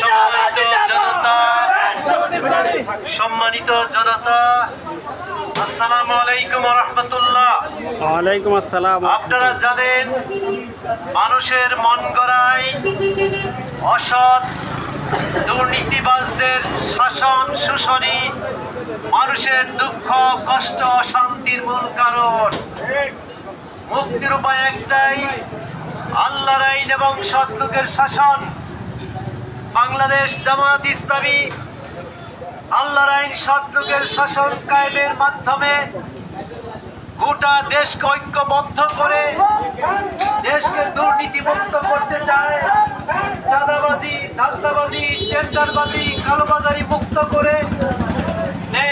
সম্মানিত জনতা সম্মানিত জনতা আসসালামু আলাইকুম রহমতুল্লাহ। ওয়ালাইকুম আসসালাম। আপনারা জানেন মানুষের মন গড়ায় অসৎ দুর্নীতিবাজদের শাসন শোষণী মানুষের দুঃখ কষ্ট অশান্তির মূল কারণ। মুক্তির উপায় একটাই আল্লাহর আইন এবং সৎলোকের শাসন। বাংলাদেশ জামাত ইসলামী আল্লাহর আইন সৎলোকের শাসন কায়েমের মাধ্যমে গোটা দেশকে ঐক্যবদ্ধ করে দেশকে দুর্নীতিমুক্ত করতে চায়। চাঁদাবাজি, ধান্দাবাজি, টেন্ডারবাজি, কালোবাজারি মুক্ত করে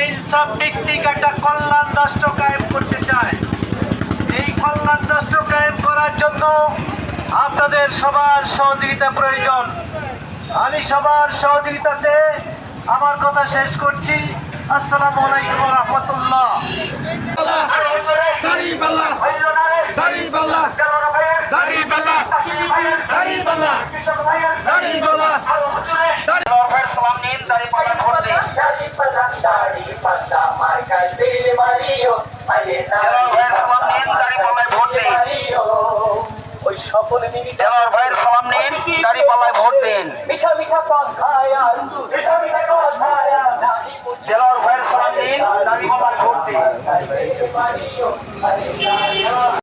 ইনসাফ ভিত্তিক একটা কল্যাণ রাষ্ট্র কায়েম করতে চায়। এই কল্যাণ রাষ্ট্র কায়েম করার জন্য আপনাদের সবার সহযোগিতা প্রয়োজন। আমি সবার সহযোগিতা চেয়ে আমার কথা শেষ করছি আসসালামু আলাইকুম রহমতুল্লাহ সালাম দেলোয়ার ভাইয়ের সালাম নিন গাড়ি পাল্লায় ভোট দিন। দেলোয়ার ভাইয়ের সালাম নিন গাড়ি পাল্লায় ভোট দিন।